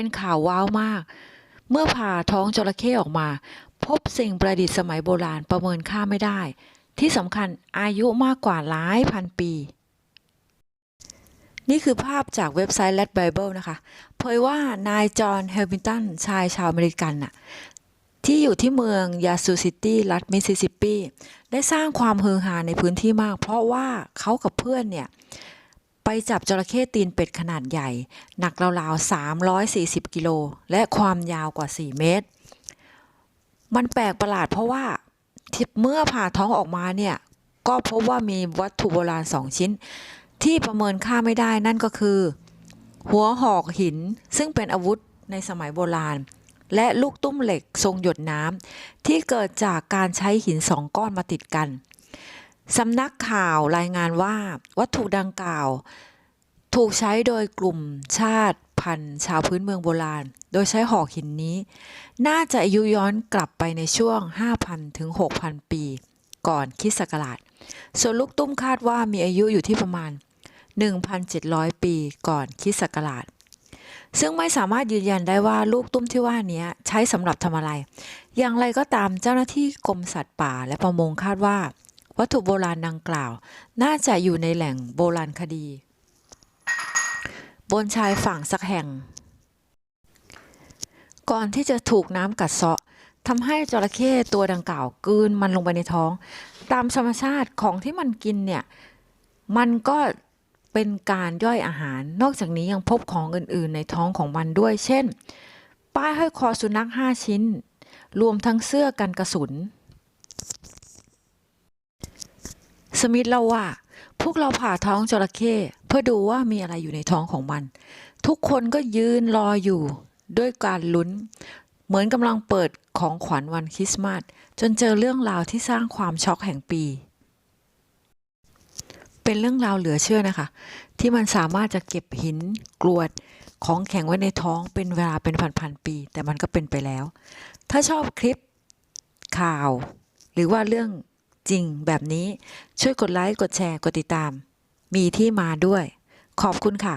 เป็นข่าวว้าวมาก เมื่อผ่าท้องจระเข้ออกมา พบสิ่งประดิษฐ์สมัยโบราณประเมินค่าไม่ได้ ที่สำคัญอายุมากกว่าหลายพันปี นี่คือภาพจากเว็บไซต์ Let Bible นะคะ เผยว่านายจอห์นเฮลมินตันชายชาวอเมริกันน่ะที่อยู่ที่เมืองยาซูซิตี้รัฐมิสซิสซิปปี ได้สร้างความฮือฮาในพื้นที่มาก เพราะว่าเขากับเพื่อนเนี่ย ไปจับจระเข้ตีนเป็ดขนาดใหญ่ หนักราวๆ 340 กิโล และความยาวกว่า 4 เมตร มันแปลกประหลาดเพราะว่าเมื่อผ่าท้องออกมาเนี่ย ก็พบว่ามีวัตถุโบราณสองชิ้น ที่ประเมินค่าไม่ได้นั่นก็คือ หัวหอกหินซึ่งเป็นอาวุธในสมัยโบราณ และลูกตุ้มเหล็กทรงหยดน้ำที่เกิดจากการใช้หินสองก้อนมาติดกัน สำนักข่าวรายงานว่าวัตถุดังกล่าว ถูกใช้โดยกลุ่มชาติพันธุ์ชาวพื้นเมืองโบราณ โดยใช้หอกหินนี้ น่าจะอายุย้อนกลับไปในช่วง 5,000 ถึง 6,000 ปี ก่อนคริสต์ศักราช ส่วนลูกตุ้มคาดว่ามีอายุอยู่ที่ประมาณ 1,700 ปีก่อนคริสต์ศักราช ซึ่งไม่สามารถยืนยันได้ว่าลูกตุ้มที่ว่านี้ใช้สำหรับทำอะไร อย่างไรก็ตามเจ้าหน้าที่กรมสัตว์ป่าและประมงคาดว่า วัตถุโบราณดังกล่าว น่าจะอยู่ในแหล่งโบราณคดี บนชายฝั่งสักแห่ง ก่อนที่จะถูกน้ำกัดเซาะทำให้จระเข้ตัวดังกล่าวกืนมันลงไปในท้อง ตามธรรมชาติของที่มันกินเนี่ย มันก็เป็นการย่อยอาหาร นอกจากนี้ยังพบของอื่นๆ ในท้องของมันด้วย เช่น ป้ายห้อยคอสุนัข 5 ชิ้น รวมทั้งเสื้อกันกระสุน สมิธเล่าว่า พวกเราผ่าท้องจระเข้เพื่อดูว่ามีอะไรอยู่ในท้องของมัน ทุกคนก็ยืนรออยู่ด้วยการลุ้น เหมือนกำลังเปิดของขวัญวันคริสต์มาสจนเจอเรื่องราวที่สร้างความช็อกแห่งปี เป็นเรื่องราวเหลือเชื่อนะคะ ที่มันสามารถจะเก็บหินกรวดของแข็งไว้ในท้องเป็นเวลาเป็นพันๆปี แต่มันก็เป็นไปแล้ว ถ้าชอบคลิปข่าว หรือว่าเรื่อง จริงแบบนี้ช่วยกดไลค์ กดแชร์ กดติดตาม มีที่มาด้วย ขอบคุณค่ะ